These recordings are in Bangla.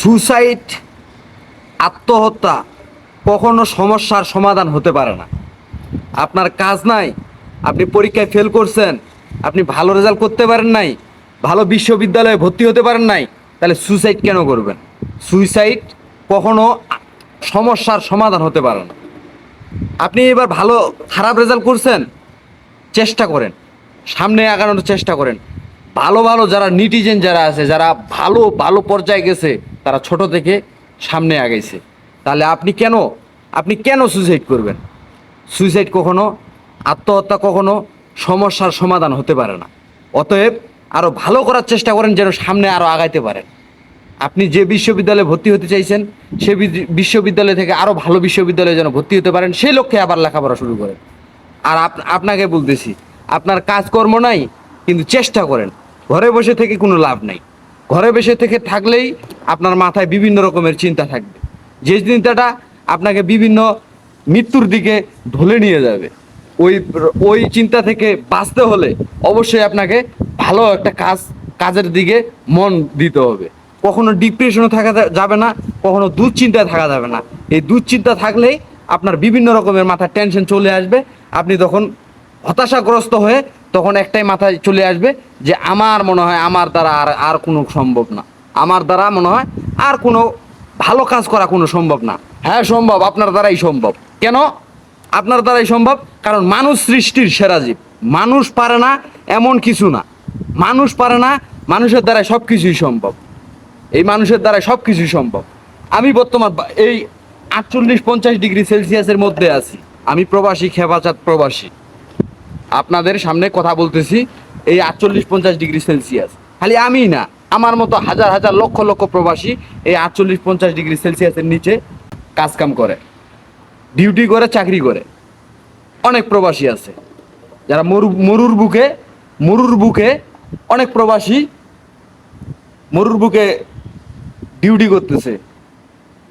সুসাইড, আত্মহত্যা কখনো সমস্যার সমাধান হতে পারে না। আপনার কাজ নাই, আপনি পরীক্ষায় ফেল করছেন, আপনি ভালো রেজাল্ট করতে পারেন নাই, ভালো বিশ্ববিদ্যালয়ে ভর্তি হতে পারেন নাই, তাহলে সুইসাইড কেন করবেন? সুইসাইড কখনো সমস্যার সমাধান হতে পারে না। আপনি এবার ভালো, খারাপ রেজাল্ট করছেন, চেষ্টা করেন, সামনে আগানোর চেষ্টা করেন। ভালো ভালো যারা নিটিজেন যারা আছে, যারা ভালো ভালো পর্যায়ে গেছে তারা ছোট থেকে সামনে আগাইছে। তাহলে আপনি কেন আপনি কেন সুইসাইড করবেন? সুইসাইড কখনো, আত্মহত্যা কখনো সমস্যার সমাধান হতে পারে না। অতএব আরও ভালো করার চেষ্টা করেন যেন সামনে আরও আগাইতে পারেন। আপনি যে বিশ্ববিদ্যালয়ে ভর্তি হতে চাইছেন, সে বিশ্ববিদ্যালয় থেকে আরও ভালো বিশ্ববিদ্যালয়ে যেন ভর্তি হতে পারেন, সেই লক্ষ্যে আবার লেখাপড়া শুরু করেন। আর আপ- আপনাকে বলতেছি, আপনার কাজকর্ম নাই, কিন্তু চেষ্টা করেন। ঘরে বসে থেকে কোনো লাভ নাই। ঘরে বসে থেকে থাকলেই আপনার মাথায় বিভিন্ন রকমের চিন্তা থাকবে। যে চিন্তাটা আপনাকে বিভিন্ন মৃত্যুর দিকে ঢলে নিয়ে যাবে। ওই ওই চিন্তা থেকে বাঁচতে হলে অবশ্যই আপনাকে ভালো একটা কাজ, কাজের দিকে মন দিতে হবে। কখনো ডিপ্রেশনে থাকা যাবে না, কখনো দুশ্চিন্তায় থাকা যাবে না। এই দুশ্চিন্তা থাকলেই আপনার বিভিন্ন রকমের মাথায় টেনশন চলে আসবে। আপনি তখন হতাশাগ্রস্ত হয়ে তখন একটাই মাথায় চলে আসবে যে আমার মনে হয় আমার দ্বারা আর আর কোনো সম্ভব না। আমার দ্বারা মনে হয় আর কোনো ভালো কাজ করা কোনো সম্ভব না। হ্যাঁ সম্ভব, আপনার দ্বারাই সম্ভব। কেন? আপনার দ্বারাই সম্ভব, কারণ মানুষ সৃষ্টির সেরা জীব। মানুষ পারে না এমন কিছু না। মানুষ পারে না, মানুষের দ্বারাই সব কিছুই সম্ভব। এই মানুষের দ্বারা সব কিছুই সম্ভব। আমি বর্তমান এই আটচল্লিশ পঞ্চাশ ডিগ্রি সেলসিয়াসের মধ্যে আছি। আমি প্রবাসী খেপাচাঁদ প্রবাসী। আপনাদের সামনে কথা বলতেছি এই আটচল্লিশ পঞ্চাশ ডিগ্রি সেলসিয়াস। খালি আমি না। আমার মতো হাজার হাজার লক্ষ লক্ষ প্রবাসী এই আটচল্লিশ পঞ্চাশ ডিগ্রি সেলসিয়াসের নিচে কাজকাম করে, ডিউটি করে, চাকরি করে। অনেক প্রবাসী আছে। যারা মরু, মরুর বুকে মরুর বুকে অনেক প্রবাসী মরুর বুকে ডিউটি করতেছে।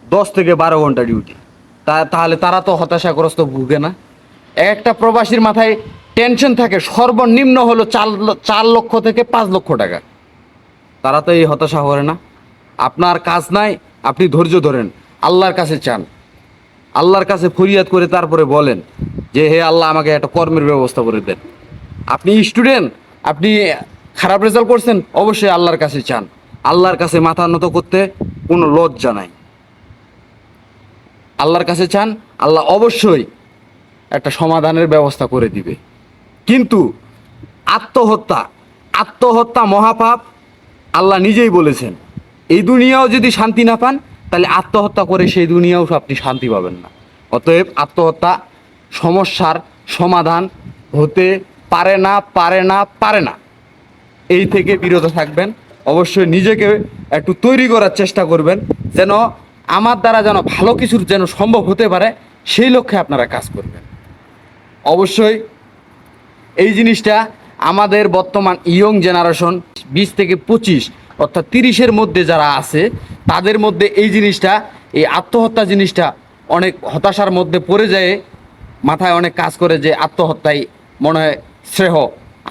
দশ থেকে বারো ঘণ্টা ডিউটি। তা, তাহলে তারা তো হতাশাগ্রস্ত ভুগে না। একটা প্রবাসীর মাথায় টেনশন থাকে, সর্বনিম্ন হলো চার চার লক্ষ থেকে পাঁচ লক্ষ টাকা। তারা তো এই হতাশা করে না। আপনার কাজ নাই, আপনি ধৈর্য ধরেন, আল্লাহর কাছে চান। আল্লাহর কাছে ফরিয়াদ করে তারপরে বলেন যে, হে আল্লাহ, আমাকে একটা কর্মের ব্যবস্থা করে দেন। আপনি স্টুডেন্ট আপনি খারাপ রেজাল্ট করছেন, অবশ্যই আল্লাহর কাছে চান। আল্লাহর কাছে মাথা নত করতে কোনো লজ্জা নাই। আল্লাহর কাছে চান, আল্লাহ অবশ্যই একটা সমাধানের ব্যবস্থা করে দিবে। কিন্তু আত্মহত্যা আত্মহত্যা মহাপাপ আল্লাহ নিজেই বলেছেন, এই দুনিয়াও যদি শান্তি না পান, তাহলে আত্মহত্যা করে সেই দুনিয়াও আপনি শান্তি পাবেন না। অতএব আত্মহত্যা সমস্যার সমাধান হতে পারে না পারে না পারে না। এই থেকে বিরত থাকবেন, অবশ্যই নিজেকে একটু তৈরি করার চেষ্টা করবেন, যেন আমার দ্বারা যেন ভালো কিছুর যেন সম্ভব হতে পারে, সেই লক্ষ্যে আপনারা কাজ করবেন। অবশ্যই এই জিনিসটা আমাদের বর্তমান ইয়ং জেনারেশন বিশ থেকে পঁচিশ, অর্থাৎ তিরিশের মধ্যে যারা আছে, তাদের মধ্যে এই জিনিসটা, এই আত্মহত্যা জিনিসটা অনেক হতাশার মধ্যে পড়ে যায়। মাথায় অনেক কাজ করে যে আত্মহত্যাই মনে হয় শ্রেহ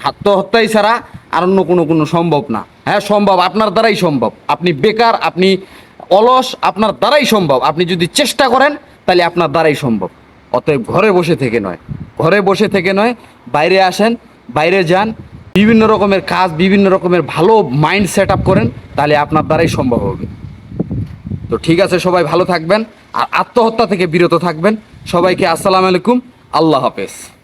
আত্মহত্যাই ছাড়া আর অন্য কোনো কোনো সম্ভব না। হ্যাঁ সম্ভব আপনার দ্বারাই সম্ভব। আপনি বেকার, আপনি অলস, আপনার দ্বারাই সম্ভব। আপনি যদি চেষ্টা করেন, তাহলে আপনার দ্বারাই সম্ভব। অতএব ঘরে বসে থেকে নয়। ঘরে বসে থেকে নয়, বাইরে আসেন বাইরে যান, বিভিন্ন রকমের কাজ, বিভিন্ন রকমের ভালো মাইন্ড সেট আপ করেন, তাহলে আপনার দ্বারাই সম্ভব হবে। তো ঠিক আছে, সবাই ভালো থাকবেন, আর আত্মহত্যা থেকে বিরত থাকবেন। সবাইকে আসসালামু আলাইকুম, আল্লাহ হাফেজ।